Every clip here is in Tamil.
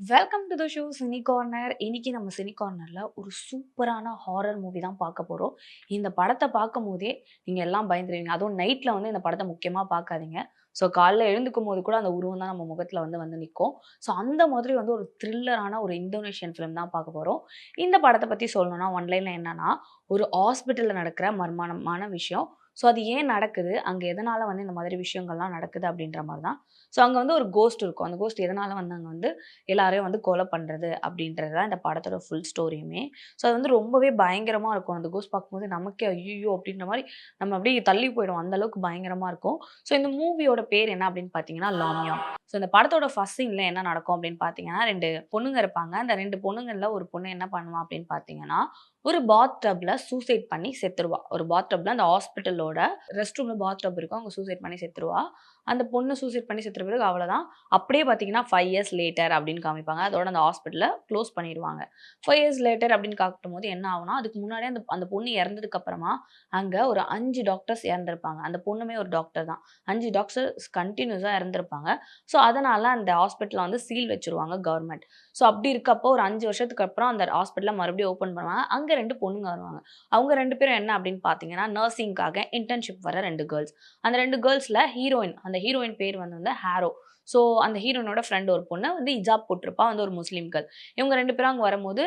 Welcome to the show cine corner இன்னைக்கு நம்ம சினி கார்னரில் ஒரு சூப்பரான ஹாரர் மூவி தான் பார்க்க போகிறோம் இந்த படத்தை பார்க்கும் போதே நீங்கள் எல்லாம் பயந்துருவீங்க. அதுவும் நைட்டில் வந்து இந்த படத்தை முக்கியமாக பார்க்காதீங்க. ஸோ காலைல எழுந்துக்கும் போது கூட அந்த உருவம் தான் நம்ம முகத்தில் வந்து வந்து நிற்கும். ஸோ அந்த மாதிரி வந்து ஒரு த்ரில்லரான ஒரு இந்தோனேஷியன் ஃபிலிம் தான் பார்க்க போகிறோம் இந்த படத்தை பற்றி சொல்லணும்னா ஒன்லைனில் என்னென்னா ஒரு ஹாஸ்பிட்டலில் நடக்கிற மர்மானமான விஷயம். ஸோ அது ஏன் நடக்குது? அங்கே எதனால் வந்து இந்த மாதிரி விஷயங்கள்லாம் நடக்குது அப்படின்ற மாதிரி தான். ஸோ அங்கே வந்து ஒரு கோஸ்ட் இருக்கும். அந்த கோஸ்ட் எதனால் வந்து அங்கே வந்து எல்லாரையும் வந்து கொலை பண்ணுறது அப்படின்றது தான் இந்த படத்தோட ஃபுல் ஸ்டோரியுமே ஸோ அது வந்து ரொம்பவே பயங்கரமாக இருக்கும். அந்த கோஸ்ட் பார்க்கும்போது நமக்கே ஐயோ அப்படின்ற மாதிரி நம்ம அப்படியே தள்ளி போயிடும் அந்த அளவுக்கு பயங்கரமாக இருக்கும். ஸோ இந்த மூவியோட பேர் என்ன அப்படின்னு பார்த்தீங்கன்னா லாமியா. ஸோ இந்த படத்தோட ஃபஸ்ட் சீனில் என்ன நடக்கும் அப்படின்னு பார்த்தீங்கன்னா ரெண்டு பொண்ணுங்க இருப்பாங்க. அந்த ரெண்டு பொண்ணுங்களில் ஒரு பொண்ணு என்ன பண்ணுவான் அப்படின்னு பார்த்தீங்கன்னா ஒரு பாத் டப்ல சூசைட் பண்ணி செத்துருவா. ஒரு பாத் டப்ல அந்த ஹாஸ்பிட்டலோட ரெஸ்ட் ரூம்ல பாத் டப் இருக்கும். அவங்க சூசைட் பண்ணி செத்துருவா. அந்த பொண்ணு சூசைட் பண்ணி செத்துற பிறகு அவ்வளோதான் அப்படியே பார்த்தீங்கன்னா ஃபைவ் இயர்ஸ் லேட்டர் அப்படின்னு காமிப்பாங்க. அதோட அந்த ஹாஸ்பிட்டலில் க்ளோஸ் பண்ணிடுவாங்க ஃபைவ் இயர்ஸ் லேட்டர் அப்படின்னு காட்டும் போது என்ன ஆகும்னா அதுக்கு முன்னாடியே அந்த அந்த பொண்ணு இறந்ததுக்கு அப்புறமா அங்கே ஒரு அஞ்சு டாக்டர்ஸ் இறந்துருப்பாங்க. அந்த பொண்ணுமே ஒரு டாக்டர் தான். அஞ்சு டாக்டர்ஸ் கண்டினியூஸாக இறந்துருப்பாங்க. ஸோ அதனால அந்த ஹாஸ்பிட்டலை வந்து சீல் வச்சிருவாங்க கவர்மெண்ட் ஸோ அப்படி இருக்கப்போ ஒரு அஞ்சு வருஷத்துக்கு அப்புறம் அந்த ஹாஸ்பிட்டலில் மறுபடியும் ஓப்பன் பண்ணுவாங்க. அங்கே ரெண்டு பொண்ணுங்க வருவாங்க. அவங்க ரெண்டு பேரும் என்ன அப்படின்னு பார்த்தீங்கன்னா நர்சிங்காக இன்டர்ன்ஷிப் வர ரெண்டு கேர்ள்ஸ் அந்த ரெண்டு கேர்ள்ஸில் ஹீரோயின் அந்த ஹீரோயின் பேர் வந்து வந்து ஹாரோ ஸோ அந்த ஹீரோனோட ஃப்ரெண்ட் ஒரு பொண்ணு வந்து இஜாப் போட்டிருப்பா வந்து ஒரு முஸ்லீம் கேர்ள் இவங்க ரெண்டு பேரும் அங்கே வரும்போது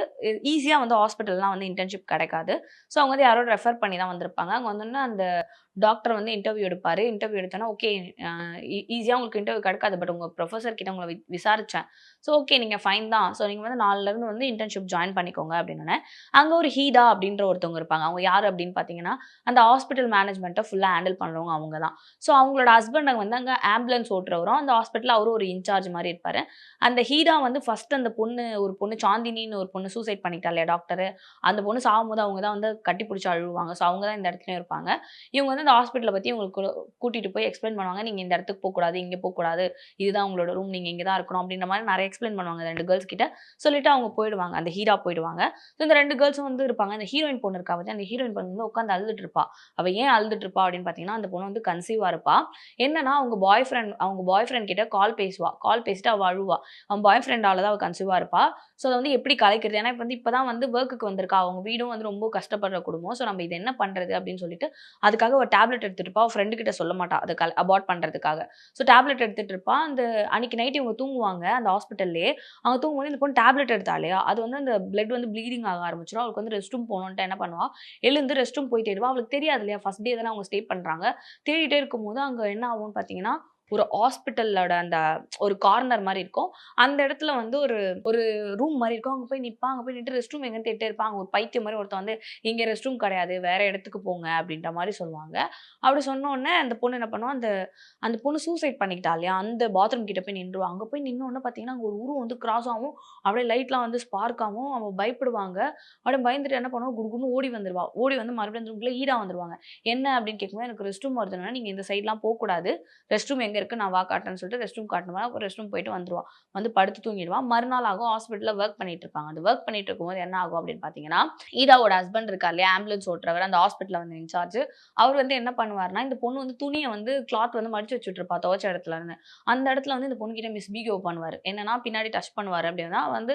ஈஸியாக வந்து ஹாஸ்பிட்டல்லாம் வந்து இன்டர்ன்ஷிப் கிடைக்காது. ஸோ அவங்க வந்து யாரோட ரெஃபர் பண்ணி தான் வந்திருப்பாங்க. அங்கே வந்தோன்னா அந்த டாக்டர் வந்து இன்டர்வியூ எடுப்பார். இன்டர்வியூ எடுத்தோன்னா ஓகே ஈஸியாக e-, உங்களுக்கு இன்டர்வியூ கிடைக்காது. பட் உங்கள் ப்ரொஃபஸர் கிட்ட உங்களை விசாரித்தேன் விசாரிச்சேன். ஸோ ஓகே நீங்கள் ஃபைன் தான். ஸோ நீங்கள் வந்து நாலுலேருந்து வந்து இன்டர்ன்ஷிப் ஜாயின் பண்ணிக்கோங்க அப்படின்னு அங்கே ஒரு ஹீடா அப்படின்ற ஒருத்தவங்க இருப்பாங்க. அவங்க யார் அப்படின்னு பார்த்தீங்கன்னா அந்த ஹாஸ்பிட்டல் மேனேஜ்மெண்ட்டை ஃபுல்லாக ஹேண்டில் பண்ணுறவங்க அவங்க தான். ஸோ அவங்களோட ஹஸ்பண்ட் வந்து அங்கே ஆம்புலன்ஸ் ஓட்டுறவரும் அந்த ஹாஸ்பிட்டலில் அவரும் ஒரு இன்சார்ஜ் மாதிரி இருப்பார். அந்த ஹீடா வந்து ஃபஸ்ட் அந்த பொண்ணு ஒரு பொண்ணு சாந்தினின்னு ஒரு பொண்ணு சூசைட் பண்ணிட்டா இல்லையா டாக்டர். அந்த பொண்ணு சாகும்போது அவங்க தான் வந்து கட்டி பிடிச்சி அழுவாங்க. ஸோ அவங்க தான் இந்த இடத்துலையும் இருப்பாங்க. இவங்க வந்து இந்த ஹாஸ்பிட்டலை பற்றி உங்களுக்கு கூட்டிகிட்டு போய் எக்ஸ்பிளைன் பண்ணுவாங்க. நீங்கள் இந்த இடத்துக்கு போகக்கூடாது இங்கே போகக்கூடாது. இதுதான் உங்களோட ரூம் நீங்கள் இங்கே தான் இருக்கணும் அப்படின்ற மாதிரி நிறைய எக்ஸ்பிளைன் பண்ணுவாங்க ரெண்டு கேர்ள்ஸ் கிட்ட. சொல்லிட்டு அவங்க போயிடுவாங்க. அந்த ஹீரா போயிடுவாங்க. ஸோ இந்த ரெண்டு கேர்ள்ஸும் வந்து இருப்பாங்க. அந்த ஹீரோயின் பொண்ணு இருக்கா பற்றி அந்த ஹீரோயின் பொண்ணு வந்து உட்காந்து அழுதுட்டு இருப்பா. அவள் ஏன் அழுதுட்டு இருப்பா அப்படின்னு பார்த்தீங்கன்னா அந்த பொண்ணு வந்து கன்சீவாக இருப்பா. என்னன்னா அவங்க பாய் ஃப்ரெண்ட் அவங்க பாய் ஃப்ரெண்ட் கிட்ட கால் பேசுவா. கால் பேசிட்டு அவள் அழுவா. அவன் பாய் ஃப்ரெண்டால தான் அவள் கன்சீவாக இருப்பா. ஸோ அதை வந்து எப்படி கலைக்கிறது? ஏன்னா இப்போ வந்து இப்போ தான் வந்து ஒர்க்குக்கு வந்திருக்கா. அவங்க வீடும் வந்து ரொம்ப கஷ்டப்படுற குடும்பம். ஸோ நம்ம இது என்ன பண்ணுறது அப்படின்னு சொல்லிட்டு அதுக்காக ஒரு டேப்லெட் எடுத்துகிட்டு இருப்பா. அவள் ஃப்ரெண்டு கிட்ட சொல்ல மாட்டா. அது கல் அபார்ட் பண்ணுறதுக்காக ஸோ டேப்லெட் எடுத்துகிட்டு இருப்பா. அந்த அன்னைக்கு நைட் இவங்க தூங்குவாங்க. அந்த ஹாஸ்பிட்டல்லே அவங்க தூங்கும்போது இந்த பொண்ணு டேப்லெட் எடுத்தாலேயா அது வந்து அந்த பிளட் வந்து ப்ளீடிங் ஆக ஆரம்பிச்சிடும் அவளுக்கு வந்து ரெஸ்ட் ரூம் போகணுன்ட்டு என்ன பண்ணுவா? எழுந்து ரெஸ்ட் ரூம் போய் தேடுவா அவளுக்கு தெரியாது இல்லையா? ஃபஸ்ட் டே தானே அவங்க ஸ்டே பண்ணுறாங்க தேடிட்டே இருக்கும்போது அங்கே என்ன ஆகும்னு பார்த்தீங்கன்னா ஒரு ஹாஸ்பிட்டலோட அந்த ஒரு கார்னர் மாதிரி இருக்கும். அந்த இடத்துல வந்து ஒரு ஒரு ரூம் மாதிரி இருக்கும். அங்கே போய் நிற்பாங்க அங்கே போய் நின்று ரெஸ்ட் ரூம் எங்கன்னு தேடிட்டே இருப்பாங்க ஒரு பைத்தியம் மாதிரி ஒருத்தன் வந்து இங்கே ரெஸ்ட் ரூம் கிடையாது வேற இடத்துக்கு போங்க அப்படின்ற மாதிரி சொல்லுவாங்க. அப்படி சொன்னோடனே அந்த பொண்ணு என்ன பண்ணுவோம் அந்த அந்த பொண்ணு சூசைட் பண்ணிக்கிட்டா இல்லையா? அந்த பாத்ரூம் கிட்ட போய் நின்றுவான் அங்கே போய் நின்னோடனே பார்த்தீங்கன்னா அங்கே ஒரு உருவம் வந்து கிராஸ் ஆகும் அப்படியே லைட்லாம் வந்து ஸ்பார்க் ஆகும் அவன் பயப்படுவாங்க. அப்படியே பயந்துட்டு என்ன பண்ணுவோம் குடுகுன்னு ஓடி வந்துருவா. ஓடி வந்து மறுபடியும் அந்த ரூம்ல ஈடா வந்துருவாங்க. என்ன? அப்படின்னு கேட்கும்போது எனக்கு ரெஸ்ட் ரூம் வருதுன்னா நீங்கள் இந்த சைட்லாம் போகக்கூடாது. ரெஸ்ட் ரூம் எங்கே இருக்குது நான் வா காட்டுறேன்னு சொல்லிட்டு ரெஸ்ட் ரூம் காட்டணுமா ரெஸ்ட் ரூம் போயிட்டு வந்துடுவான் வந்து படுத்து தூங்கிடுவான். மறுநாள் ஆகும் ஹாஸ்பிட்டலில் ஒர்க் பண்ணிட்டு இருப்பாங்க அந்த ஒர்க் பண்ணிட்டு இருக்கும்போது என்ன ஆகும் அப்படின்னு பார்த்தீங்கன்னா ஈதாவோட ஹஸ்பண்ட் இருக்கா இல்லையா? ஆம்புலன்ஸ் ஓட்டுறவர் அந்த ஹாஸ்பிட்டலில் வந்து இன்சார்ஜ் அவர் வந்து என்ன பண்ணுவார்னா இந்த பொண்ணு வந்து துணியை வந்து கிளாத் வந்து மடிச்சு வச்சுட்டு இருப்பா துவச்ச இடத்துல இருந்து. அந்த இடத்துல வந்து இந்த பொண்ணு கிட்ட மிஸ்பிஹேவ் பண்ணுவார். என்னன்னா பின்னாடி டச் பண்ணுவார் அப்படின்னா வந்து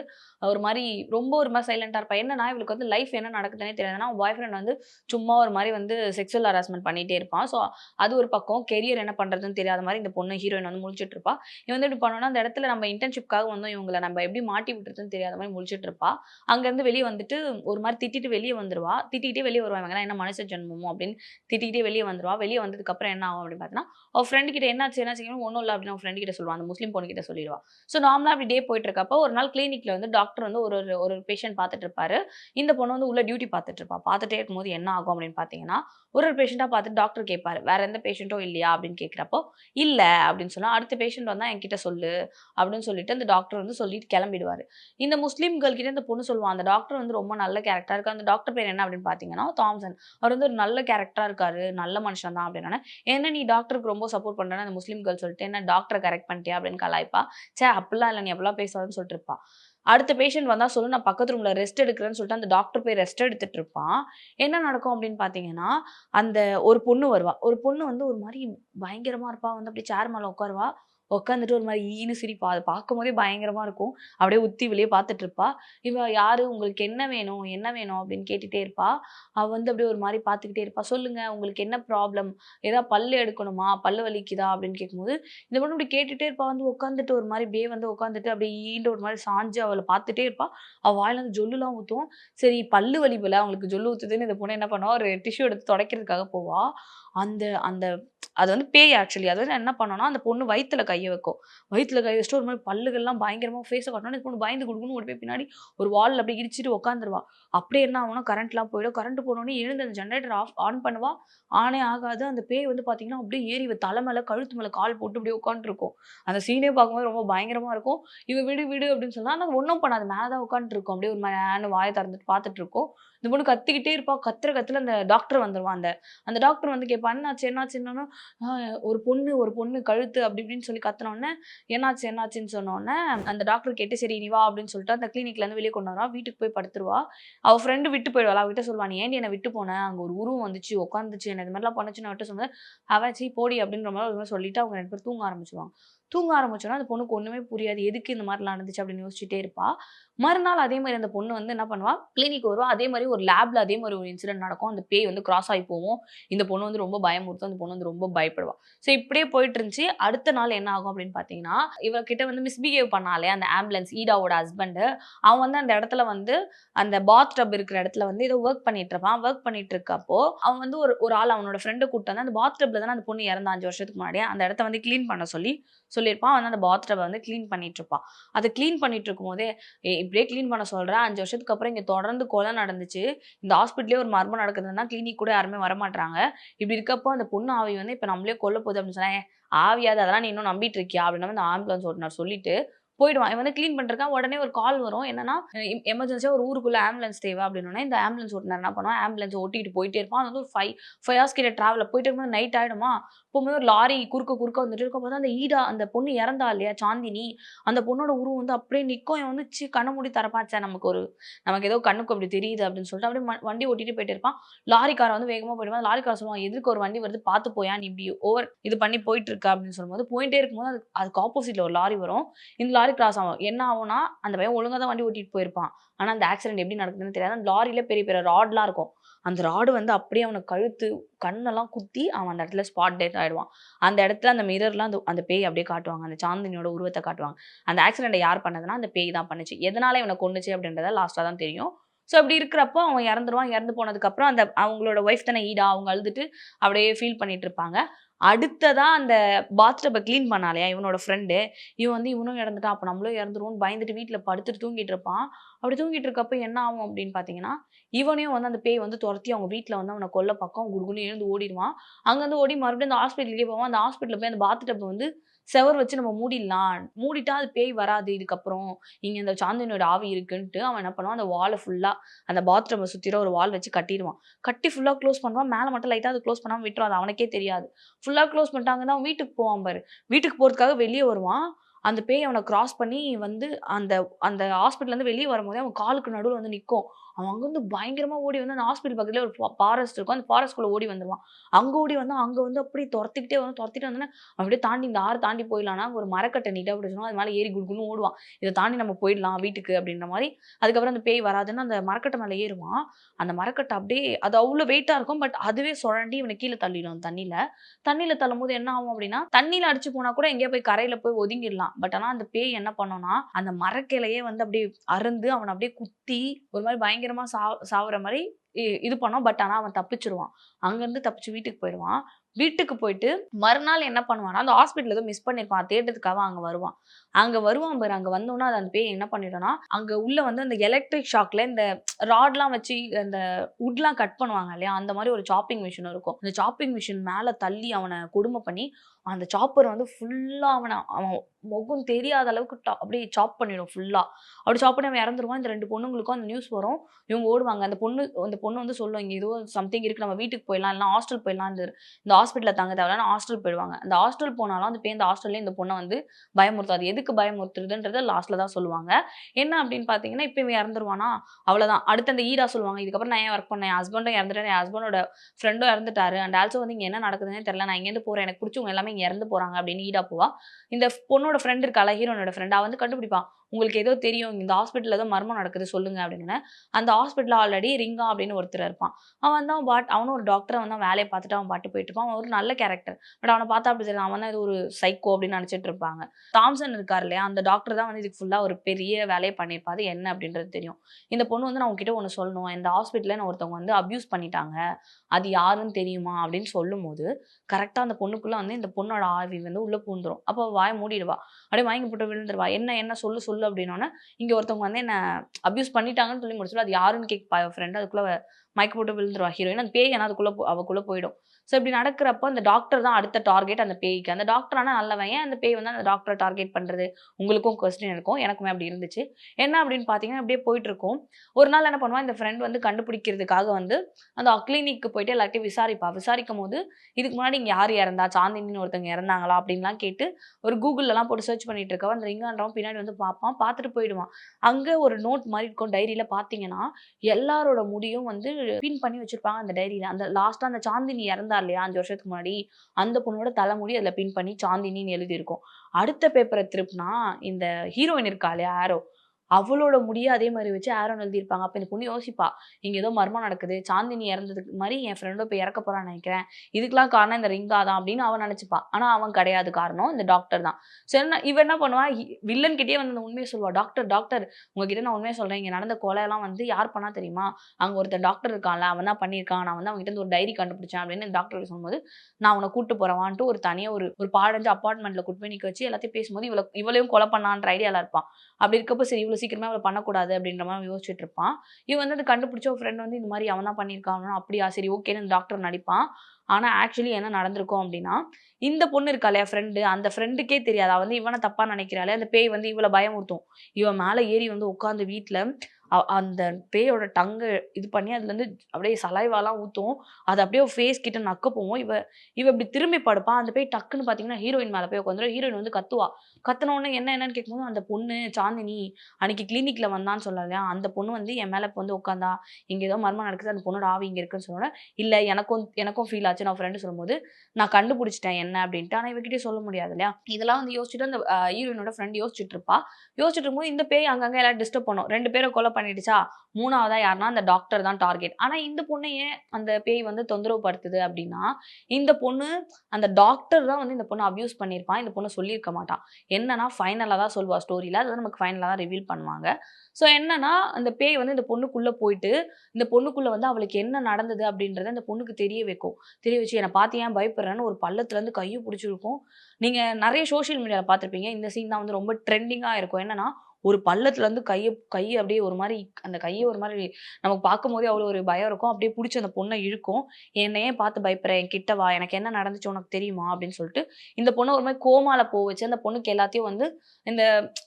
ஒரு மாதிரி ரொம்ப ஒரு மாதிரி சைலண்டாக இருப்பா. என்னன்னா இவளுக்கு வந்து லைஃப் என்ன நடக்குதுன்னே தெரியாதுன்னா பாய் ஃப்ரெண்ட் வந்து சும்மா ஒரு மாதிரி வந்து செக்ஸுவல் ஹராஸ்மெண்ட் பண்ணிகிட்டே இருப்பான். ஸோ அது ஒரு பக்கம். கெரியர் என்ன பண்ணுறதுன்னு தெரியாத மாதிரி இந்த பொண்ணு ஹீரோயின் வந்து முழிச்சிட்டு இருப்பா. இவன் வந்து இப்படி பண்ணோம்னா அந்த இடத்துல நம்ம இன்டர்ன்ஷிப்காக வந்தோம் இவங்களை நம்ம எப்படி மாட்டி விட்டுறதுன்னு தெரியாத மாதிரி முழிச்சிட்டு இருப்பா. அங்கேருந்து வெளியே வந்துட்டு ஒரு மாதிரி திட்டிட்டு வெளியே வந்துருவா. திட்டிகிட்டே வெளியே வருவாங்க என்ன மனுஷ ஜென்மமோ அப்படின்னு திட்டிகிட்டே வெளியே வந்துருவா. வெளியே வந்ததுக்கப்புறம் என்ன ஆகும் அப்படின்னு பார்த்தீங்கன்னா அவள் ஃப்ரெண்டு கிட்ட என்னாச்சு என்ன செய்யணும் ஒன்றும் இல்லை அப்படின்னு அவன் ஃப்ரெண்டு கிட்ட சொல்லுவா. அந்த முஸ்லீம் பொண்ணு கிட்ட சொல்லிடுவா. ஸோ நார்மலாக அப்படி டே போயிட்டு இருக்கப்போ ஒரு நாள் கிளினிக்ல வந்து டாக்டர் வந்து ஒரு ஒரு- ஒரு பேஷண்ட் பார்த்துட்டு இருப்பாரு. இந்த பொண்ணு வந்து உள்ள டியூட்டி பார்த்துட்டு இருப்பா. பார்த்துட்டே இருக்கும்போது என்ன ஆகும் அப்படின்னு பார்த்தீங்கன்னா ஒரு ஒரு பேஷண்ட்டாக பார்த்துட்டு டாக்டர் கேட்பாரு. வேற எந்த பேஷண்ட்டும் இல்லையா? அப்படின்னு கேட்குறப்போ இல்லை அப்படின்னு சொன்னா அடுத்த பேஷண்ட் வந்தா என்கிட்ட சொல்லு அப்படின்னு சொல்லிட்டு அந்த டாக்டர் வந்து சொல்லிட்டு கிளம்பிடுவாரு. இந்த முஸ்லீம் கேர்ள் கிட்ட இந்த பொண்ணு சொல்லுவான் அந்த டாக்டர் வந்து ரொம்ப நல்ல கேரக்டர் இருக்கு அந்த டாக்டர் பேர் என்ன அப்படின்னு பார்த்தீங்கன்னா தாம்சன். அவர் வந்து ஒரு நல்ல கேரக்டரா இருக்காரு நல்ல மனுஷன் தான் அப்படின்னா என்ன நீ டாக்டருக்கு ரொம்ப சப்போர்ட் பண்ணுறேன்னு அந்த முஸ்லீம் கேர்ள் சொல்லிட்டு என்ன டாக்டரை கரெக்ட் பண்ணிட்டியா அப்படின்னு கலாய்ப்பா. சே அப்படிலாம் இல்லை நீ அப்படிலாம் பேசாதுன்னு சொல்லிட்டு இருப்பா. அடுத்த பேஷண்ட் வந்தால் சொல்லு நான் பக்கத்து ரூமில் ரெஸ்ட் எடுக்கிறேன்னு சொல்லிட்டு அந்த டாக்டர் போய் ரெஸ்ட் எடுத்துகிட்டு இருப்பான். என்ன நடக்கும் அப்படின்னு பார்த்தீங்கன்னா அந்த ஒரு பொண்ணு வருவா. ஒரு பொண்ணு வந்து ஒரு மாதிரி பயங்கரமாக இருப்பா. வந்து அப்படியே சேர் மேலே உட்காருவா. உட்காந்துட்டு ஒரு மாதிரி ஈன்னு சிரிப்பா. அத பார்க்கும்போதே பயங்கரமா இருக்கும். அப்படியே உத்தி வெளியே பார்த்துட்டு இருப்பா. இவ யாரு? உங்களுக்கு என்ன வேணும்? என்ன வேணும்? அப்படின்னு கேட்டுட்டே இருப்பா. அவ வந்து அப்படியே ஒரு மாதிரி பார்த்துக்கிட்டே இருப்பா. சொல்லுங்க உங்களுக்கு என்ன ப்ராப்ளம்? ஏதாவது பல்லு எடுக்கணுமா? பல்லு வலிக்குதா? அப்படின்னு கேட்கும்போது, இந்த பொண்ணு இப்படி கேட்டுட்டே இருப்பா. வந்து உட்காந்துட்டு ஒரு மாதிரி அப்படியே வந்து உட்காந்துட்டு அப்படியே ஈண்டு ஒரு மாதிரி சாஞ்சு அவளை பார்த்துட்டே இருப்பா. அவள் வாயில வந்து ஜொல்லுலாம் ஊற்றும் சரி பல்லு வலி போல அவங்களுக்கு ஜொல்லு ஊத்துதுன்னு இந்த பொண்ணு என்ன பண்ணுவா, ஒரு டிஷ்யூ எடுத்து துடைக்கிறதுக்காக போவா. அந்த அந்த அது வந்து பேய் ஆக்சுவலி. அது வந்து என்ன பண்ணோம்னா அந்த பொண்ணு வயிற்றுல கைய வைக்கும். வயிற்றுல கை வச்சுட்டு ஒரு மாதிரி பல்லுகள்லாம் பயங்கரமாக ஃபேஸை காட்டணும் இந்த பொண்ணு பயந்து கொடுக்கணும் ஒரு போய் பின்னாடி ஒரு வாலில் அப்படியே இடிச்சிட்டு உட்காந்துருவா. அப்படியே என்ன ஆகும்னா, கரண்ட்லாம் போயிடும். கரண்ட் போனோடனே எழுந்து அந்த ஜென்ரேட்டர் ஆஃப் ஆன் பண்ணுவா. ஆனே ஆகாது. அந்த பேய் வந்து பார்த்தீங்கன்னா, அப்படியே ஏறி இவ தல கழுத்து மேலே கால் போட்டு அப்படியே உட்காந்துருக்கும் அந்த சீனே பார்க்கும்போது ரொம்ப பயங்கரமாக இருக்கும். இவ விடு விடு அப்படின்னு சொன்னால் நாங்கள் ஒன்றும் பண்ணாது. மேலே தான் உட்காந்துருக்கோம் அப்படியே ஒரு மேன்னு வாயை திறந்துட்டு பார்த்துட்டுருக்கும். இந்த பொண்ணு கத்திக்கிட்டே இருப்பா. கத்துற கத்துல அந்த டாக்டர் வந்துருவான். அந்த அந்த டாக்டர் வந்து கேட்பா, "என்னாச்சு? என்னாச்சு?" என்னன்னா, ஒரு பொண்ணு ஒரு பொண்ணு கழுத்து" அப்படி இப்படின்னு சொல்லி கத்துனோனே, "என்னாச்சு? என்னாச்சுன்னு?" சொன்னோடனே அந்த டாக்டர் கேட்டு, "சரி நீ வா" அப்படின்னு சொல்லிட்டு அந்த கிளினிக்லேருந்து வெளியே கொண்டு வரா. வீட்டுக்கு போய் படுத்துருவா. அவள் ஃப்ரெண்டு விட்டு போயிடுவாளா. அவகிட்ட சொல்லுவா, "நீ ஏன்டி என்னை விட்டு போனேன் அங்கே ஒரு உருவம் வந்துச்சு, உட்காந்துச்சு, என்ன இது மாதிரிலாம் பண்ணுச்சுன்னு" விட்டு சொன்னேன் அவன் "சீ போடி" அப்படின்ற மாதிரி ஒரு சொல்லிட்டு அவங்க ரெண்டு பேரும் தூங்க ஆரம்பிச்சுவாங்க தூங்க ஆரம்பிச்சோன்னா அந்த பொண்ணுக்கு ஒண்ணுமே புரியாது. எதுக்கு இந்த மாதிரிலாம் நடந்துச்சு அப்படின்னு யோசிச்சுட்டே இருப்பா. மறுநாள் அதே மாதிரி அந்த பொண்ணு வந்து என்ன பண்ணுவா, கிளினிக் வருவா. அதே மாதிரி ஒரு லேப்ல அதே மாதிரி ஒரு இன்சிடென்ட் நடக்கும். அந்த பேய் வந்து கிராஸ் ஆகி போவோம் இந்த பொண்ணு வந்து ரொம்ப பயமுறுத்தும். அந்த பொண்ணு வந்து ரொம்ப பயப்படுவா. ஸோ இப்படியே போயிட்டு இருந்துச்சு. அடுத்த நாள் என்ன ஆகும் அப்படின்னு பார்த்தீங்கன்னா, இவ கிட்ட வந்து மிஸ்பிஹேவ் பண்ணாளே அந்த ஆம்புலன்ஸ் ஈடாவோட ஹஸ்பண்ட், அவன் வந்து அந்த இடத்துல வந்து அந்த பாத் டப் இருக்கிற இடத்துல வந்து ஏதோ ஒர்க் பண்ணிட்டு இருப்பான். ஒர்க் பண்ணிட்டு இருக்கப்போ, அவன் வந்து ஒரு ஒரு ஆள் அவனோட ஃப்ரெண்டு கூப்பிட்டு வந்து அந்த பாத் டப்ல தானே அந்த பொண்ணு இறந்த அஞ்சு வருஷத்துக்கு முன்னாடி. அந்த இடத்த வந்து கிளீன் பண்ண சொல்லி சொல்லியிருப்பான். வந்து அந்த பாத் வந்து க்ளீன் பண்ணிட்டு இருப்பான். அதை க்ளீன் பண்ணிட்டு இருக்கும்போதே, இப்படியே க்ளீன் பண்ண சொல்றேன். அஞ்சு வருஷத்துக்கு அப்புறம் இங்கே தொடர்ந்து கொலை நடந்துச்சு. இந்த ஹாஸ்பிட்டலே ஒரு மர்மம் நடக்குதுன்னா, கிளினிக் கூட யாருமே வரமாட்டாங்க இப்படி இருக்கப்போ அந்த பொண்ணு ஆவி வந்து இப்போ நம்மளே கொல்ல போகுது" அப்படின்னு சொன்னேன் ஆவியாது அதெல்லாம் நீ இன்னும் நம்பிட்டு இருக்கியா?" அப்படின்னு வந்து அந்த ஆம்புலன்ஸ் ஓட்டுனர் சொல்லிட்டு போயிடுவான். இவன் வந்து கிளீன் பண்ணிருக்கான் உடனே ஒரு கால் வரும். என்னன்னா, எமர்ஜென்சியாக ஒரு ஊருக்குள்ளே ஆம்புலன்ஸ் தேவை அப்படின்னோனே, இந்த ஆம்புலன்ஸ் ஓட்டுனர் என்ன பண்ணுவான், ஆம்புலன்ஸ் ஓட்டிட்டு போயிட்டே இருப்பான். அது வந்து ஒரு 5 5 ஹார்ஸ் கிட்ட ட்ராவலில் போயிட்டு இருக்கும்போது நைட் ஆகிடுமா போகும்போது ஒரு லாரி குறுக்க குறுக்க வந்துட்டு இருக்கும். போது அந்த ஈடா அந்த பொண்ணு இறந்தா இல்லையா சாந்தினி, அந்த பொண்ணோட உருவம் வந்து அப்படியே நிற்கும் இவன் வந்து சி கண்ணு மூடி தரப்பாச்சா நமக்கு ஒரு நமக்கு ஏதோ கண்ணுக்கு அப்படி தெரியுது அப்படின்னு சொல்லிட்டு அப்படியே வண்டி ஓட்டிட்டு போயிட்டே இருப்பான். லாரிக்காரன் வந்து வேகமாக போயிடுவான். லாரிக்காரன் சொல்லுவான், எதுக்கு ஒரு வண்டி வருது பார்த்து போயா, நீ இப்படி ஓவர் இது பண்ணி போயிட்டு இருக்கா அப்படின்னு சொல்லும்போது, போயிட்டே இருக்கும்போது அதுக்கு அதுக்கு ஆப்போசிட்ல ஒரு லாரி வரும். இந்த லாரி கிராஸ் ஆகும். என்ன ஆகும்னா, அந்த பையன் ஒழுங்கா தான் வண்டி ஓட்டிட்டு போயிருப்பான். ஆனால் அந்த ஆக்சிடென்ட் எப்படி நடக்குதுன்னு தெரியாது. அந்த லாரியில பெரிய பெரிய ராட்லாம் இருக்கும். அந்த ராடு வந்து அப்படியே அவனை கழுத்து, கண்ணெல்லாம் குத்தி அவன் அந்த இடத்துல ஸ்பாட் டேட் ஆகிடுவான் அந்த இடத்துல அந்த மிரர்லாம் அந்த அந்த பேய் அப்படியே காட்டுவாங்க. அந்த சாந்தினியோட உருவத்தை காட்டுவாங்க. அந்த ஆக்சிடென்ட்டை யார் பண்ணதுன்னா, அந்த பேய் தான் பண்ணுச்சு. எதனால இவனை கொண்டுச்சு அப்படின்றத லாஸ்ட்டாக தான் தெரியும். ஸோ அப்படி இருக்கிறப்போ அவன் இறந்துருவான். இறந்து போனதுக்கப்புறம் அந்த அவங்களோட ஒய்ஃப் தானே ஈடா, அவங்க அழுதுட்டு அப்படியே ஃபீல் பண்ணிட்டு இருப்பாங்க. அடுத்ததா அந்த பாத்ரப்பை க்ளீன் பண்ணாலையா இவனோட ஃப்ரெண்டு, இவன் வந்து இவனும் இறந்துட்டான். அப்போ நம்மளும் இறந்துருவோம்னு பயந்துட்டு வீட்டில் படுத்துட்டு தூங்கிட்டு இருப்பான். அப்படி தூங்கிட்டு இருக்கப்ப என்ன ஆகும் அப்படின்னு பார்த்தீங்கன்னா, இவனையும் வந்து அந்த பேய் வந்து துரத்தி அவங்க வீட்டில் வந்து அவனை கொல்ல பக்கம் குடுகுன்னு எழுந்து ஓடிடுவான் அங்கேருந்து ஓடி மறுபடியும் அந்த ஹாஸ்பிட்டலுக்கே போவான். அந்த ஹாஸ்பிட்டலில் போய் அந்த பாத் வந்து செவர் வச்சு நம்ம மூடிடலாம். மூடிட்டா அது பேய் வராது இதுக்கப்புறம். இங்க இந்த சாந்தினியோட ஆவி இருக்குன்ட்டு அவன் என்ன பண்ணுவான், அந்த வாலை ஃபுல்லா அந்த பாத்ரூமை டப்ப ஒரு வால் வச்சு கட்டிடுவான் கட்டி ஃபுல்லா க்ளோஸ் பண்ணுவான். மேல மட்டும் லைட்டா அது க்ளோஸ் பண்ணாம விட்டுருவான். அது அவனுக்கே தெரியாது. ஃபுல்லா க்ளோஸ் பண்ணிட்டாங்கன்னா அவன் வீட்டுக்கு போவான் பாரு. வீட்டுக்கு போறதுக்காக வெளியே வருவான். அந்த பேய் அவனை கிராஸ் பண்ணி வந்து அந்த அந்த ஹாஸ்பிட்டல்லேருந்து வெளியே வரும்போதே அவன் காலுக்கு நடுவில் வந்து நிற்கும் அவன் அங்கருந்து பயங்கரமாக ஓடி வந்து அந்த ஹாஸ்பிட்டல் பக்கத்தில் ஒரு ஃபாரஸ்ட் இருக்கும். அந்த ஃபாரஸ்ட்குள்ளே ஓடி வந்துடுவான் அங்கே ஓடி வந்தால் அங்கே வந்து அப்படியே தொரத்திக்கிட்டே வரும். தொரத்திட்டு வந்தோனே, அப்படியே தாண்டி இந்த ஆறு தாண்டி போயிடலாம்னா, ஒரு மரக்கட்டை நீட்டாக அப்படி சொன்னால் அது மேலே ஏறி குடுக்குன்னு ஓடுவான். இதை தாண்டி நம்ம போயிடலாம் வீட்டுக்கு அப்படின்ற மாதிரி அதுக்கப்புறம் அந்த பேய் வராதுன்னு அந்த மரக்கட்டை மேலே ஏறுவான். அந்த மரக்கட்டை அப்படியே அது அவ்வளோ வெயிட்டாக இருக்கும். பட் அதுவே சுழண்டி இவனை கீழே தள்ளிடும் தண்ணியில் தள்ளும் போது என்ன ஆகும் அப்படின்னா, தண்ணியில் அடிச்சு போனால் கூட எங்கேயோ போய் கரையில் போய் ஒதுங்கிடலாம். பட் ஆனால் அந்த பேய் என்ன பண்ணோன்னா அந்த மரக்கிளையே வந்து அப்படியே அறுந்து அவனை அப்படியே குத்தி ஒரு மாதிரி பயங்கர பயங்கரமாக சா சாவுற மாதிரி இ இது பண்ணோம் பட் ஆனால் அவன் தப்பிச்சிருவான் அங்கேருந்து தப்பிச்சு வீட்டுக்கு போயிடுவான். வீட்டுக்கு போயிட்டு மறுநாள் என்ன பண்ணுவான்னா, அந்த ஹாஸ்பிட்டல் ஏதோ மிஸ் பண்ணியிருப்பான். தேடுறதுக்காக அங்கே வருவான். அங்கே வருவான் பாரு, அங்கே வந்தோன்னா அது அந்த பேய் என்ன பண்ணிடும்னா, அங்கே உள்ளே வந்து அந்த எலக்ட்ரிக் ஷாக்கில் இந்த ராட்லாம் வச்சு அந்த வுட்லாம் கட் பண்ணுவாங்க இல்லையா? அந்த மாதிரி ஒரு சாப்பிங் மிஷின் இருக்கும். அந்த சாப்பிங் மிஷின் மேலே தள்ளி அவனை கொடுமை பண்ணி, அந்த சாப்பர் வந்து ஃபுல்லாக அவனை அவன் முகம் தெரியாத அளவுக்கு டா அப்படியே சாப் பண்ணிடும் ஃபுல்லாக அப்படி சாப் பண்ணி அவன் இறந்துருவான். இந்த ரெண்டு பொண்ணுங்களுக்கும் அந்த நியூஸ் வரும். இவங்க ஓடுவாங்க. அந்த பொண்ணு அந்த பொண்ணு வந்து சொல்லும், இங்கே ஏதோ சம்திங் இருக்குது நம்ம வீட்டுக்கு போயிடலாம். இல்லை ஹாஸ்டல் போயிடலாம். இந்த இந்த ஹாஸ்பிட்டலில் தங்க தேவையான ஹாஸ்டல் போயிடுவாங்க. அந்த ஹாஸ்டல் போனாலும் அந்த பேய் அந்த ஹாஸ்டல்லே இந்த பொண்ணை வந்து பயமுறுத்தாது. எதுக்கு பயமுறுத்துறதுன்றத லாஸ்ட்டில் தான் சொல்லுவாங்க. என்ன அப்படின்னு பார்த்தீங்கன்னா இப்போ இவன் இறந்துருவானா? அவ்வளோதான் அடுத்து அந்த ஈரா சொல்லுவாங்க. இதுக்கப்புறம் நான் ஏன் ஒர்க் பண்ணேன்? ஹஸ்பண்டும் இறந்துட்டேன் என் ஹஸ்பண்டோட ஃப்ரெண்டும் இறந்துட்டாரு. அண்ட் ஆல்சோ வந்து இங்கே என்ன நடக்குதுன்னே தெரியல. நான் இங்கேருந்து போகிறேன் எனக்கு பிடிச்சவங்க எல்லாமே இங்கே இறந்து போகிறாங்க அப்படின்னு ஈடா போவா. இந்த பொண்ணோட ஃப்ரெண்ட் இருக்கால ஹீரோனோட ஃப்ரெண்ட் அவன் வந்து கண்டுபிடிப்பான். உங்களுக்கு ஏதோ தெரியும் இந்த ஹாஸ்பிட்டலில் ஏதோ மர்மம் நடக்குது சொல்லுங்க அப்படின்னு அந்த ஹாஸ்பிட்டலில் ஆல்ரெடி ரிங்கா அப்படின்னு ஒருத்தர் இருப்பான். அவன் வந்து அவன் பாட் அவனும் ஒரு டாக்டரை அவன் வேலையை பார்த்துட்டு அவன் பாட்டு போயிட்டு இருப்பான். அவன் ஒரு நல்ல கேரக்டர் பட் அவனை பார்த்தா அப்படி தெரியல. அவன் தான் இது ஒரு சைக்கோ அப்படின்னு நினச்சிட்டு இருப்பாங்க. தாம்சன் இருக்கார் இல்லையா? அந்த டாக்டர் தான் வந்து இதுக்கு ஃபுல்லாக ஒரு பெரிய வேலையை பண்ணியிருப்பாது என்ன அப்படின்றது தெரியும். இந்த பொண்ணு வந்து நான் உங்ககிட்ட ஒன்று சொல்லணும். இந்த ஹாஸ்பிட்டலில் நான் ஒருத்தவங்க வந்து அப்யூஸ் பண்ணிட்டாங்க. அது யாருன்னு தெரியுமா? அப்படின்னு சொல்லும்போது கரெக்டாக அந்த பொண்ணுக்குள்ளே வந்து இந்த பொண்ணோட ஆவி வந்து உள்ளே பூந்துடும் அப்போ வாய் மூடிடுவா. அப்படியே வாங்கி போட்டு விழுந்துருவா. என்ன என்ன சொல்லு சொல்லு. அப்படின்னோடனே இங்கே ஒருத்தவங்க வந்து என்ன அப்யூஸ் பண்ணிட்டாங்கன்னு சொல்லி முடிச்சுட்டு அது யாருன்னு கேட்பா ஃப்ரெண்டு அதுக்குள்ளே மயக்க போட்டு விழுந்துருவா ஹீரோயின் அந்த பேய் ஏன்னா அதுக்குள்ளே அவக்குள்ளே போயிடும். ஸோ இப்படி நடக்கிறப்போ அந்த டாக்டர் தான் அடுத்த டார்கெட் அந்த பேய்க்கு. அந்த டாக்டர் ஆனால் நல்லவன். ஏன் அந்த பேய் வந்து அந்த டாக்டரை டார்கெட் பண்ணுறது உங்களுக்கும் கொஸ்டின் இருக்கும் எனக்குமே அப்படி இருந்துச்சு. என்ன அப்படின்னு பார்த்தீங்கன்னா அப்படியே போயிட்டு இருக்கும் ஒரு நாள் என்ன பண்ணுவான் இந்த ஃப்ரெண்ட் வந்து கண்டுபிடிக்கிறதுக்காக வந்து அந்த கிளினிக்கு போயிட்டு எல்லாத்தையும் விசாரிப்பா. விசாரிக்கும் போது இதுக்கு முன்னாடி இங்கே யார் இறந்தா? சாந்தினின்னு ஒருத்தவங்க இறந்தாங்களா? அப்படின்லாம் கேட்டு ஒரு கூகுள்லலாம் போட்டு சர்ச் பண்ணிட்டு இருக்கவன் அந்த ரிங்கான்றவன் பின்னாடி வந்து பார்ப்பான். பார்த்துட்டு போயிடுவான். அங்கே ஒரு நோட் மாதிரி இருக்கும். டைரியில் பார்த்தீங்கன்னா எல்லாரோட முடியும் வந்து பின் பண்ணி வச்சிருப்பாங்க அந்த டைரியில. அந்த லாஸ்ட்டாக அந்த சாந்தினி இறந்தா இல்லையா அஞ்சு வருஷத்துக்கு முன்னாடி அந்த பொண்ணோட தலைமுடி அதில் பின் பண்ணி சாந்தினின்னு எழுதியிருக்கும். அடுத்த பேப்பரை திருப்பினா இந்த ஹீரோயின் இருக்கா இல்லையா ஆரோ அவளோட முடிய அதே மாதிரி வச்சு ஆரோன் எழுதியிருப்பாங்க. அப்போ இந்த பொண்ணு யோசிப்பா. இங்கே ஏதோ மர்மம் நடக்குது. சாந்தினி இறந்ததுக்கு மாதிரி என் ஃப்ரெண்டோ இப்போ இறக்க போகிறான்னு நினைக்கிறேன். இதுக்கெலாம் காரணம் இந்த ரிங்கா தான் அப்படின்னு அவன் நினச்சிப்பா. ஆனால் அவன் கிடையாது காரணம் இந்த டாக்டர் தான். சரி என்ன இவன் என்ன பண்ணுவா? வில்லன் கிட்டே வந்து அந்த உண்மையை சொல்லுவா. டாக்டர் டாக்டர் உங்ககிட்ட நான் உண்மையை சொல்கிறேன் இங்கே நடந்த கொலையெல்லாம் வந்து யார் பண்ணா தெரியுமா? அங்கே ஒருத்தர் டாக்டர் இருக்கான்ல அவன் தான் பண்ணியிருக்கான். நான் வந்து அவங்ககிட்ட இருந்து ஒரு டைரி கண்டுபிடிச்சேன் அப்படின்னு டாக்டர் சொல்லும்போது நான் உன்னை கூட்டு போறவான்ட்டு ஒரு தனியாக ஒரு ஒரு பாடஞ்சு அப்பார்ட்மெண்ட்டில் கூட்டு போய் நிற்க வச்சு எல்லாத்தையும் பேசும்போது இவளை இவளையும் கொலை பண்ணான்ற ஐடியாவில் இருப்பான். அப்படி இருக்கப்போ சரி இவ்வளோ சீக்கிரமே அவளை பண்ணக்கூடாது அப்படின்ற மாதிரி யோசிச்சுட்டு இருப்பான். இவன் வந்து அது கண்டுபிடிச்ச ஒரு ஃப்ரெண்ட் வந்து இந்த மாதிரி அவன் தான் பண்ணியிருக்கான். அப்படியா சரி ஓகேன்னு டாக்டர் நடிப்பான். ஆனால் ஆக்சுவலி என்ன நடந்திருக்கும் அப்படின்னா இந்த பொண்ணு இருக்கா இல்லையா ஃப்ரெண்டு அந்த ஃப்ரெண்டுக்கே தெரியாது. அவள் வந்து இவனை தப்பாக நினைக்கிறாளே அந்த பேய் வந்து இவளை பயமுறுத்தும். இவன் மேலே ஏறி வந்து உட்காந்து வீட்டில் அந்த பேயோட டங்கை இது பண்ணி அதுலேருந்து அப்படியே சலைவாலாம் ஊற்றும் அது அப்படியே ஃபேஸ் கிட்ட நக்க போவோம். இவ இவ இப்படி திரும்பி படுப்பா. அந்த பேய் டக்குன்னு பார்த்தீங்கன்னா ஹீரோயின் மேலே போய் உட்காந்துரும் ஹீரோயின் வந்து கத்துவா. கத்துனோடனே என்ன என்னன்னு கேட்கும்போது அந்த பொண்ணு சாந்தினி அன்னைக்கு கிளினிக்ல வந்தான்னு சொல்லலையா அந்த பொண்ணு வந்து என் மேலே இப்போ வந்து உட்காந்தா இங்கே ஏதோ மர்மம் நடக்குது. அந்த பொண்ணோட ஆவி இங்கே இருக்குன்னு சொன்னோட இல்லை எனக்கும் எனக்கும் ஃபீல் ஆச்சு. நான் ஃப்ரெண்டு சொல்லும்போது நான் கண்டுபிடிச்சிட்டேன் என்ன? அப்படின்ட்டு. ஆனால் இவகிட்டே சொல்ல முடியாது இல்லையா? இதெல்லாம் வந்து யோசிச்சுட்டு அந்த ஹீரோயினோட ஃப்ரெண்ட் யோசிச்சுட்டு இருப்பா. யோசிச்சுட்டு இருக்கும்போது இந்த பேய் அங்கங்கே எல்லாம் டிஸ்டர்ப் பண்ணும். ரெண்டு பேரை கொலை பண்ணிடுச்சா? மூணாவதா யாருன்னா அந்த டாக்டர் தான் டார்கெட் ஆனா இந்த பொண்ணை ஏன் அந்த பேய் வந்து தொந்தரவு படுத்துது அப்படின்னா இந்த பொண்ணு அந்த டாக்டர் தான் வந்து இந்த பொண்ணு அப்யூஸ் பண்ணியிருப்பான் இந்த பொண்ணு சொல்லியிருக்க மாட்டான். என்னன்னா ஃபைனலாக தான் சொல்வா ஸ்டோரியில் அது நமக்கு ஃபைனலாக தான் ரிவீல் பண்ணுவாங்க. ஸோ என்னன்னா அந்த பேய் வந்து இந்த பொண்ணுக்குள்ளே போயிட்டு இந்த பொண்ணுக்குள்ளே வந்து அவளுக்கு என்ன நடந்தது அப்படின்றத இந்த பொண்ணுக்கு தெரிய வைக்கும். தெரிய வச்சு என்னை பார்த்து ஏன் பயப்படுறேன்னு ஒரு பள்ளத்துலேருந்து கையை பிடிச்சிருக்கும். நீங்கள் நிறைய சோஷியல் மீடியாவில் பார்த்துருப்பீங்க. இந்த சீன் தான் வந்து ரொம்ப ட்ரெண்டிங்காக இருக்கும். என்னன்னா ஒரு பள்ளத்துல இருந்து கையை கையை அப்படியே ஒரு மாதிரி அந்த கையை ஒரு மாதிரி நமக்கு பார்க்கும்போதே அவ்வளோ ஒரு பயம் இருக்கும். அப்படியே பிடிச்சி அந்த பொண்ணை இழுக்கும். என்னையே பார்த்து பயப்படுறேன் என் கிட்ட வா. எனக்கு என்ன நடந்துச்சு? உனக்கு தெரியுமா? அப்படின்னு சொல்லிட்டு இந்த பொண்ணை ஒரு மாதிரி கோமால போக வச்சு அந்த பொண்ணுக்கு எல்லாத்தையும் வந்து இந்த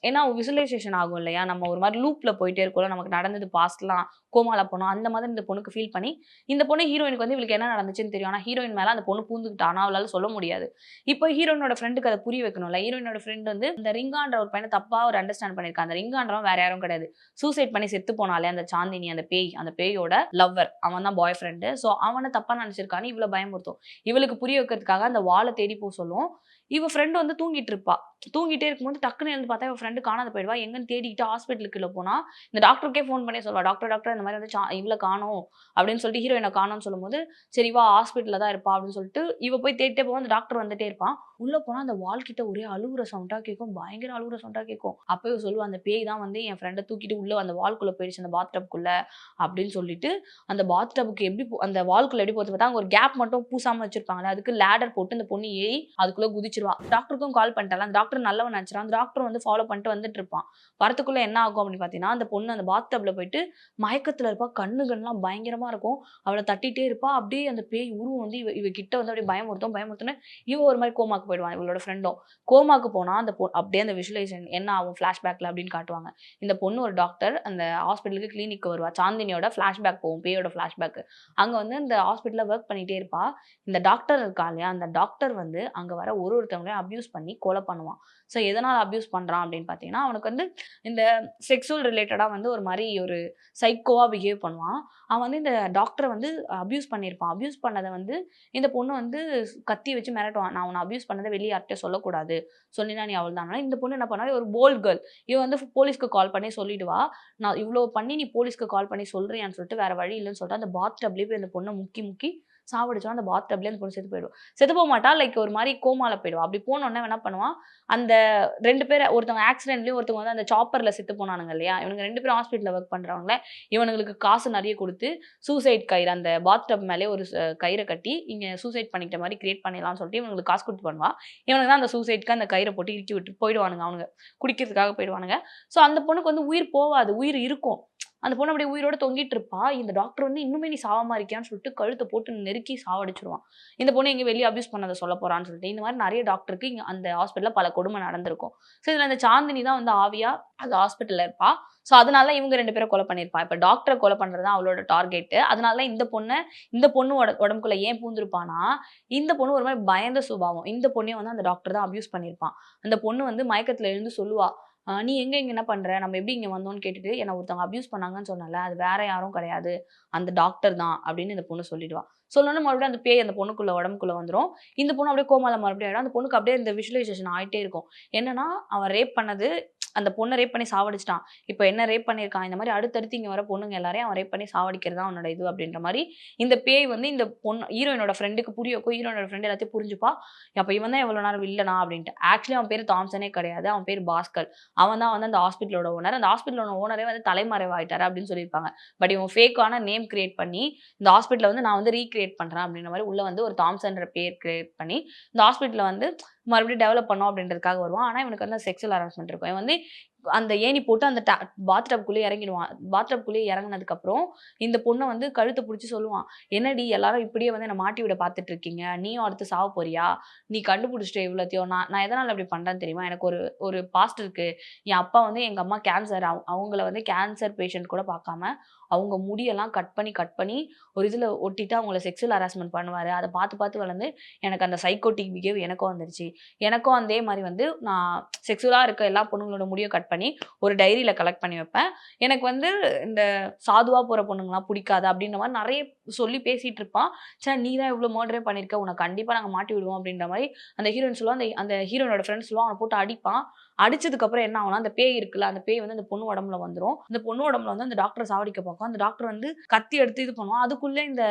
ஏன்னா விசுவலைசேஷன் ஆகும் இல்லையா? நம்ம ஒரு மாதிரி லூப்ல போயிட்டே இருக்கோம் நமக்கு நடந்தது பாஸ்ட்லாம் கோமால போனோம். அந்த மாதிரி இந்த பொண்ணுக்கு ஃபீல் பண்ணி இந்த பொண்ணு ஹீரோயினுக்கு வந்து இவளுக்கு என்ன நடந்துச்சுன்னு தெரியும். ஆனால் ஹீரோயின் மேலே அந்த பொண்ணு பூந்துக்கிட்டா? ஆனால் அவளால சொல்ல முடியாது. இப்போ ஹீரோயினோட ஃப்ரெண்டுக்கு அதை புரிய வைக்கணும்ல. ஹீரோயினோட ஃப்ரெண்ட் வந்து இந்த ரிங்கான்ற ஒரு பையனை தப்பாக ஒரு அண்டர்ஸ்டாண்ட் பண்ணியிருக்காங்க. அந்த ரிங்கான்றவன் வேற யாரும் கிடையாது. சூசைட் பண்ணி செத்து போனாலே அந்த சாந்தினி அந்த பேய் அந்த பேயோட லவ்வர் அவன் தான் பாய் ஃப்ரெண்டு ஸோ அவனை தப்பா நினச்சிருக்கான்னு இவ்வளவு பயமுறுத்தும். இவளுக்கு புரிய வைக்கிறதுக்காக அந்த வாழை தேடி போக சொல்லும். இவ ஃப்ரெண்டு வந்து தூங்கிட்டு இருப்பா. தூங்கிட்டே இருக்கும்போது டக்குன்னு எழுந்து பார்த்தா இவ ஃப்ரெண்டு காணாத போயிடுவா. எங்கன்னு தேடிக்கிட்டு ஹாஸ்பிட்டலுக்குள்ள போனா இந்த டாக்டருக்கே ஃபோன் பண்ணி சொல்லுவா டாக்டர் டாக்டர் இந்த மாதிரி வந்து சா- காணும் அப்படின்னு சொல்லிட்டு ஹீரோயினை காணோம்னு சொல்லும்போது சரி வா ஹாஸ்பிட்டலில் தான் இருப்பா அப்படின்னு சொல்லிட்டு இவ போய் தேடிட்டே போவோம் அந்த டாக்டர் வந்துட்டே இருப்பான். உள்ள போனா அந்த வால் கிட்ட ஒரே அழுகுற சவுண்டா கேட்கும் பயங்கர அழுகுற சவுண்டா கேட்கும் அப்போ இவ சொல்லுவா அந்த பேய் தான் வந்து என் ஃப்ரெண்டை தூக்கிட்டு உள்ள அந்த வால்குள்ள போயிடுச்சு அந்த பாத்டப்குள்ள அப்படின்னு சொல்லிட்டு அந்த பாத்டப்புக்கு எப்படி அந்த வால்குள்ள எப்படி போறது பார்த்தா அங்கே ஒரு கேப் மட்டும் பூசாம வச்சிருப்பாங்களே அதுக்கு லேடர் போட்டு அந்த பொண்ணு ஏறி அதுக்குள்ள குதிச்சு கண்டுபிடிச்சிருவா டாக்டருக்கும் கால் பண்ணிட்டால அந்த டாக்டர் நல்லவன் நினச்சிரும் அந்த டாக்டர் வந்து ஃபாலோ பண்ணிட்டு வந்துட்டு இருப்பான். வரத்துக்குள்ள என்ன ஆகும் அப்படின்னு பார்த்தீங்கன்னா அந்த பொண்ணு அந்த பாத் டப்ல போயிட்டு மயக்கத்துல இருப்பா. கண்ணு கண்ணெல்லாம் பயங்கரமா இருக்கும். அவளை தட்டிட்டே இருப்பா. அப்படியே அந்த பேய் உருவம் வந்து இவ இவ கிட்ட வந்து அப்படியே பயமுறுத்தும் பயமுறுத்துன்னு இவ ஒரு மாதிரி கோமாக்கு போயிடுவான் இவளோட ஃப்ரெண்டும் கோமாக்கு போனா அந்த பொ அப்படியே அந்த விஷுவலைசேஷன் என்ன ஆகும்? ஃப்ளாஷ்பேக்ல அப்படின்னு காட்டுவாங்க. இந்த பொண்ணு ஒரு டாக்டர் அந்த ஹாஸ்பிட்டலுக்கு கிளினிக் வருவா. சாந்தினியோட ஃப்ளாஷ்பேக் போகும் பேயோட ஃப்ளாஷ்பேக் அங்க வந்து அந்த ஹாஸ்பிட்டல்ல ஒர்க் பண்ணிட்டே இருப்பா. இந்த டாக்டர் இருக்கா இல்லையா? அந்த டாக்டர் வந்து அங்க வர ஒரு ஒரு ஒருத்தவங்களையும் அப்யூஸ் பண்ணி கொலை பண்ணுவான். ஸோ எதனால் அப்யூஸ் பண்ணுறான் அப்படின்னு பார்த்தீங்கன்னா அவனுக்கு வந்து இந்த செக்ஸுவல் ரிலேட்டடாக வந்து ஒரு மாதிரி ஒரு சைக்கோவாக பிஹேவ் பண்ணுவான். அவன் வந்து இந்த டாக்டரை வந்து அப்யூஸ் பண்ணியிருப்பான் அப்யூஸ் பண்ணதை வந்து இந்த பொண்ணு வந்து கத்தி வச்சு மிரட்டுவான். நான் உன்னை அப்யூஸ் பண்ணதை வெளியே யார்கிட்ட சொல்லக்கூடாது. சொல்லினா நீ அவள் தானே இந்த பொண்ணு என்ன பண்ணா ஒரு போல்ட் கேர்ள் இவன் வந்து போலீஸ்க்கு கால் பண்ணி சொல்லிடுவா. நான் இவ்வளோ பண்ணி நீ போலீஸ்க்கு கால் பண்ணி சொல்கிறியான்னு சொல்லிட்டு வேறு வழி இல்லைன்னு சொல்லிட்டு அந்த பாத் டப்லேயே போய் அந்த பொண்ணை முக்கி முக்கி சாவடிச்சோம் அந்த பாத் டப்லேயே அந்த பொண்ணு செத்து போயிடுவா. செத்து போக மாட்டா லைக் ஒரு மாதிரி கோமால போயிடுவா. அப்படி போனோடனே என்ன பண்ணுவான் அந்த ரெண்டு பேர் ஒருத்தவங்க ஆக்சிடென்ட்லயும் ஒருத்தவங்க வந்து அந்த சாப்பர்ல செத்து போனானுங்க இல்லையா? இவனுங்க ரெண்டு பேரும் ஹாஸ்பிட்டலில் ஒர்க் பண்றவங்கள இவனுங்களுக்கு காசு நிறைய கொடுத்து சூசைட் கயிறு அந்த பாத் டப் மேலே ஒரு கயிறை கட்டி இங்க சூசைட் பண்ணிக்கிட்ட மாதிரி கிரியேட் பண்ணிடலாம்னு சொல்லிட்டு இவங்களுக்கு காசு கொடுத்து பண்ணுவான் இவனுக்கு தான் அந்த சூசைட்க்கு அந்த கயிறை போட்டு இறுக்கி விட்டு போயிடுவானுங்க அவனுங்க குடிக்கிறதுக்காக போயிடுவானுங்க. ஸோ அந்த பொண்ணுக்கு வந்து உயிர் போகாது உயிர் இருக்கும். அந்த பொண்ணு அப்படியே உயிரோட தொங்கிட்டு இருப்பா. இந்த டாக்டர் வந்து இன்னுமே நீ சாவாம இருக்கியான்னு சொல்லிட்டு கழுத்தை போட்டு நெருக்கி சாவடிச்சிருவான். இந்த பொண்ணு எங்க வெளியே அபியூஸ் பண்ணதை சொல்ல போறான்னு சொல்லிட்டு இந்த மாதிரி நிறைய டாக்டருக்கு இங்க அந்த ஹாஸ்பிட்டல்ல பல கொடுமை நடந்திருக்கும். ஸோ இதுல அந்த சாந்தினி தான் வந்து ஆவியா அந்த ஹாஸ்பிட்டல்ல இருப்பா. ஸோ அதனால இவங்க ரெண்டு பேரும் கொலை பண்ணியிருப்பா. இப்போ டாக்டரை கொலை பண்ணுறது தான் அவளோட டார்கெட் அதனால இந்த பொண்ணை இந்த பொண்ணு உட- உடம்புக்குள்ள ஏன் பூந்திருப்பானா இந்த பொண்ணு ஒரு மாதிரி பயந்த சுபாவம். இந்த பொண்ணையும் வந்து அந்த டாக்டர் தான் அபியூஸ் பண்ணியிருப்பான். அந்த பொண்ணு வந்து மயக்கத்துல எழுந்து சொல்லுவா நீ எங்கே இங்கே என்ன பண்ணுற நம்ம எப்படி இங்கே வந்தோம்னு கேட்டுட்டு என்னை ஒருத்தவங்க அப்யூஸ் பண்ணாங்கன்னு சொன்னால அது வேற யாரும் கிடையாது. அந்த டாக்டர் தான் அப்படின்னு இந்த பொண்ணு சொல்லிடுவா. சொல்லணும் மறுபடியும் அந்த பேய் அந்த பொண்ணுக்குள்ள உடம்புக்குள்ள வந்துடும் இந்த பொண்ணு அப்படியே கோமால மறுபடியும் ஆகிடும் அந்த பொண்ணுக்கு அப்படியே இந்த விஷுவலைசேஷன் ஆகிட்டே இருக்கும். என்னன்னா அவன் ரேப் பண்ணது அந்த பொண்ணை ரேப் பண்ணி சாவடிச்சிட்டான். இப்போ என்ன ரேப் பண்ணியிருக்கான்? இந்த மாதிரி அடுத்தடுத்து இங்கே வர பொண்ணுங்க எல்லாரையும் அவன் ரேப் பண்ணி சாவடிக்கிறது அவனோட இது அப்படின்ற மாதிரி இந்த பேய் வந்து இந்த பொண்ணு ஹீரோயினோட ஃப்ரெண்டுக்கு புரிய வைக்கும். ஹீரோயினோட ஃப்ரெண்ட் எல்லாத்தையும் புரிஞ்சுப்பா. அப்போ இவன் தான் எவ்வளோ நேரம் இல்லைனா அப்படின்ட்டு. ஆக்சுவலி அவன் பேர் தாம்சனே கிடையாது. அவன் பேர் பாஸ்கர். அவன் தான் வந்து அந்த ஹாஸ்பிட்டலோட ஓனர் அந்த ஹாஸ்பிட்டலோட ஓனரே வந்து தலைமறைவாயிட்டாரு அப்படின்னு சொல்லியிருப்பாங்க. பட் இவன் ஃபேக்கான நேம் கிரியேட் பண்ணி இந்த ஹாஸ்பிட்டலில் வந்து நான் வந்து ரீக்ரியேட் பண்ணுறேன் அப்படின்ற மாதிரி உள்ளே வந்து ஒரு தாம்சன்ற பேர் கிரியேட் பண்ணி இந்த ஹாஸ்பிட்டலில் வந்து மறுபடியும் டெவலப் பண்ணோம் அப்படின்றதுக்காக வருவான். ஆனால் இவனுக்கு வந்து செக்ஷுவல் ஹராஸ்மெண்ட் இருக்கும். இவன் வந்து அந்த ஏணி போட்டு அந்த பாத் இறங்கிடுவான். பாத் இறங்கினதுக்கப்புறம் இந்த பொண்ணை வந்து கழுத்தை பிடிச்சி சொல்லுவான். என்னடி எல்லாரும் இப்படியே வந்து என்னை மாட்டி விட பார்த்துட்டு இருக்கீங்க நீயும் அடுத்து சாவ போறியா? நீ கண்டுபிடிச்சிட்ட இவ்வளோத்தையும். நான் நான் எதனால் அப்படி பண்ணுறேன்னு தெரியுமா? எனக்கு ஒரு ஒரு பாஸ்ட் இருக்குது என் அப்பா வந்து எங்கள் அம்மா கேன்சர் அவங்கள வந்து கேன்சர் பேஷண்ட் கூட பார்க்காம அவங்க முடியெல்லாம் கட் பண்ணி கட் பண்ணி ஒரு இதில் ஒட்டிட்டு அவங்கள செக்ஷுவல் ஹராஸ்மெண்ட் பண்ணுவார். அதை பார்த்து பார்த்து வளர்ந்து எனக்கு அந்த சைக்கோட்டிக் பிஹேவ் எனக்கும் வந்துருச்சு. எனக்கும் அதே மாதிரி வந்து நான் செக்ஸுவலாக இருக்க எல்லா பொண்ணுங்களோட முடியும் கட் பண்ணி ஒரு டைரியில் கலெக்ட் பண்ணி வைப்பேன். எனக்கு வந்து இந்த சாதுவாக போகிற பொண்ணுங்களாம் பிடிக்காது அப்படின்ற மாதிரி நிறைய சொல்லி பேசிகிட்டு இருப்பான். சார் நீ தான் இவ்வளோ மர்டரே பண்ணியிருக்க உனக்கு கண்டிப்பாக நாங்கள் மாட்டி விடுவோம் அப்படின்ற மாதிரி அந்த ஹீரோயின் சொல்லுவோம் அந்த அந்த ஹீரோனோட ஃப்ரெண்ட்ஸ் சொல்லுவோம் அவனை போட்டு அடிப்பான். அடிச்சதுக்கப்புறம் என்ன ஆகும்னா அந்த பேய் இருக்குல்ல அந்த பேய் வந்து அந்த பொண்ணு உடம்புல வந்துடும் அந்த பொண்ணு உடம்புல வந்து அந்த டாக்டரை சாவடிக்க பார்க்கும். அந்த டாக்டர் வந்து கத்தி எடுத்து இது பண்ணுவான். அதுக்குள்ளே இந்த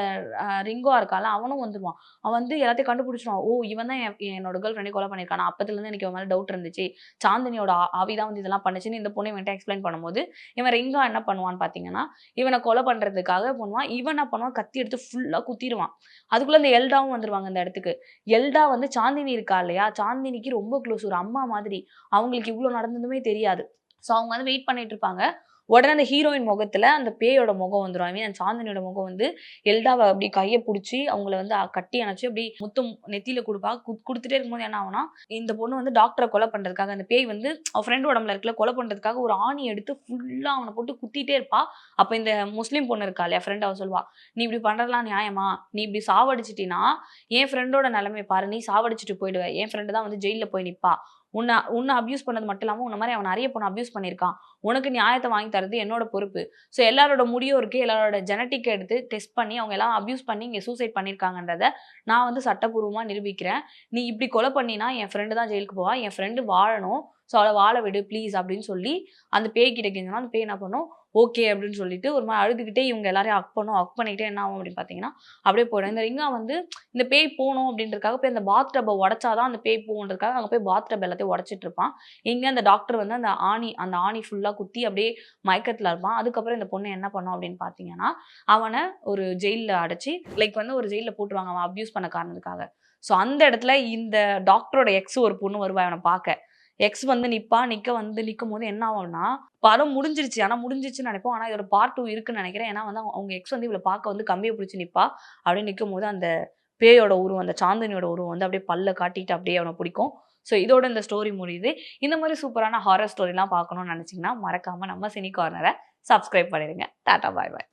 ரிங்கோ இருக்கால அவனும் வந்துடுவான் அவன் வந்து எல்லாத்தையும் கண்டுபிடிச்சிருவான். ஓ இவன் தான் என்னோட கேர்ள் ஃப்ரெண்டை கொலை பண்ணியிருக்கான்? அப்பத்துலேருந்து எனக்கு இவன் மேலே டவுட் இருந்துச்சு. சாந்தினியோட ஆவி தான் வந்து இதெல்லாம் பண்ணுச்சுன்னு இந்த பொண்ணு இவன்ட்ட எக்ஸ்பிளைன் பண்ணும்போது இவன் ரிங்கா என்ன பண்ணுவான்னு பார்த்தீங்கன்னா இவனை கொலை பண்ணுறதுக்காக பண்ணுவான்? இவன் என்ன பண்ணுவான்? கத்தி எடுத்து ஃபுல்லாக குத்திடுவான். அதுக்குள்ளே இந்த எல்டாவும் வந்துடுவாங்க இந்த இடத்துக்கு. எல்டா வந்து சாந்தினி இருக்கா இல்லையா? சாந்தினிக்கு ரொம்ப க்ளோஸ் ஒரு அம்மா மாதிரி. அவங்க அவங்களுக்கு இவ்வளோ நடந்ததுமே தெரியாது. ஸோ அவங்க வந்து வெயிட் பண்ணிட்டு இருப்பாங்க. உடனே அந்த ஹீரோயின் முகத்துல அந்த பேயோட முகம் வந்துடும் ஐ மீன் அந்த சாந்தினியோட முகம் வந்து எல்டாவை அப்படி கையை பிடிச்சி அவங்கள வந்து கட்டி அணைச்சி அப்படி முத்தம் நெத்தியில கொடுப்பா. கு- கொடுத்துட்டே இருக்கும்போது என்ன ஆகும்னா இந்த பொண்ணு வந்து டாக்டரை கொலை பண்றதுக்காக அந்த பேய் வந்து அவன் ஃப்ரெண்ட் உடம்புல இருக்கல கொலை பண்றதுக்காக ஒரு ஆணி எடுத்து ஃபுல்லா அவனை போட்டு குத்திட்டே இருப்பா. அப்ப இந்த முஸ்லீம் பொண்ணு இருக்கா இல்லையா ஃப்ரெண்ட் அவ சொல்வா நீ இப்படி பண்றதெல்லாம் நியாயமா? நீ இப்படி சாவடிச்சிட்டினா என் ஃப்ரெண்டோட நிலைமை பாரு. நீ சாவடிச்சிட்டு போயிடுவேன் என் ஃப்ரெண்டு தான் வந்து ஜெயிலில் போய் நிப்பா. உன்னை உன்னை அப்யூஸ் பண்ணது மட்டும் இல்லாமல் உன்ன மாதிரி அவன் நிறைய பொண்ணு அப்யூஸ் பண்ணியிருக்கான். உனக்கு நியாயத்தை வாங்கி தரது என்னோட பொறுப்பு. ஸோ எல்லாரோட முடியும் இருக்குது எல்லாரோட ஜெனட்டிக் எடுத்து டெஸ்ட் பண்ணி அவங்க எல்லாம் அப்யூஸ் பண்ணி இங்கே சூசைட் பண்ணியிருக்காங்கன்றத நான் வந்து சட்டப்பூர்வமாக நிரூபிக்கிறேன். நீ இப்படி கொலை பண்ணினா என் ஃப்ரெண்டு தான் ஜெயிலுக்கு போவா. என் ஃப்ரெண்டு வாழணும். ஸோ அவளை வாழ விடு ப்ளீஸ் அப்படின்னு சொல்லி அந்த பேய் கிட்ட கெஞ்சனா அந்த பேய் என்ன பண்ணும்? ஓகே அப்படின்னு சொல்லிட்டு ஒரு மாதிரி அழுதுகிட்டே இவங்க எல்லாரையும் அக் பண்ணும். அக் பண்ணிக்கிட்டே என்ன ஆகும் அப்படின்னு பார்த்தீங்கன்னா அப்படியே போயிடும். இந்த ரிங்கா வந்து இந்த பேய் போகணும் அப்படின்றதுக்காக போய் அந்த பாத் டப்பை உடச்சாதான் அந்த பேய் போகுன்றதுக்காக அங்கே போய் பாத் டப் எல்லாத்தையும் உடச்சிட்டு இருப்பான். இங்கே அந்த டாக்டர் வந்து அந்த ஆணி அந்த ஆணி ஃபுல்லாக குத்தி அப்படியே மயக்கத்தில் இருப்பான். அதுக்கப்புறம் இந்த பொண்ணு என்ன பண்ணும் அப்படின்னு பார்த்தீங்கன்னா அவனை ஒரு ஜெயிலில் அடைச்சி லைக் வந்து ஒரு ஜெயிலில் போட்டுருவாங்க. அவன் அப்யூஸ் பண்ண காரணத்துக்காக. ஸோ அந்த இடத்துல இந்த டாக்டரோட எக்ஸ் ஒரு பொண்ணு வருவா அவனை பார்க்க. எக்ஸ் வந்து நிப்பா நிக்க வந்து நிற்கும் போது என்ன ஆகும்னா படம் முடிஞ்சிருச்சு. ஆனா முடிஞ்சிருச்சுன்னு நினைப்போம். ஆனா இதோட பார்ட் டூ இருக்குன்னு நினைக்கிறேன். ஏன்னா வந்து அவங்க- அவங்க எக்ஸ் வந்து இவளை பார்க்க வந்து கம்பியை பிடிச்சி நிப்பா. அப்படின்னு நிற்கும் போது அந்த பேயோட உருவம் அந்த சாந்தினியோட உருவம் வந்து அப்படியே பல்ல காட்டிட்டு அப்படியே அவனை பிடிக்கும். ஸோ இதோட இந்த ஸ்டோரி முடியுது. இந்த மாதிரி சூப்பரான ஹாரர் ஸ்டோரிலாம் பார்க்கணும்னு நினச்சிங்கன்னா மறக்காமல் நம்ம சினி கார்னரை சப்ஸ்கிரைப் பண்ணிடுங்க. Tata bye bye.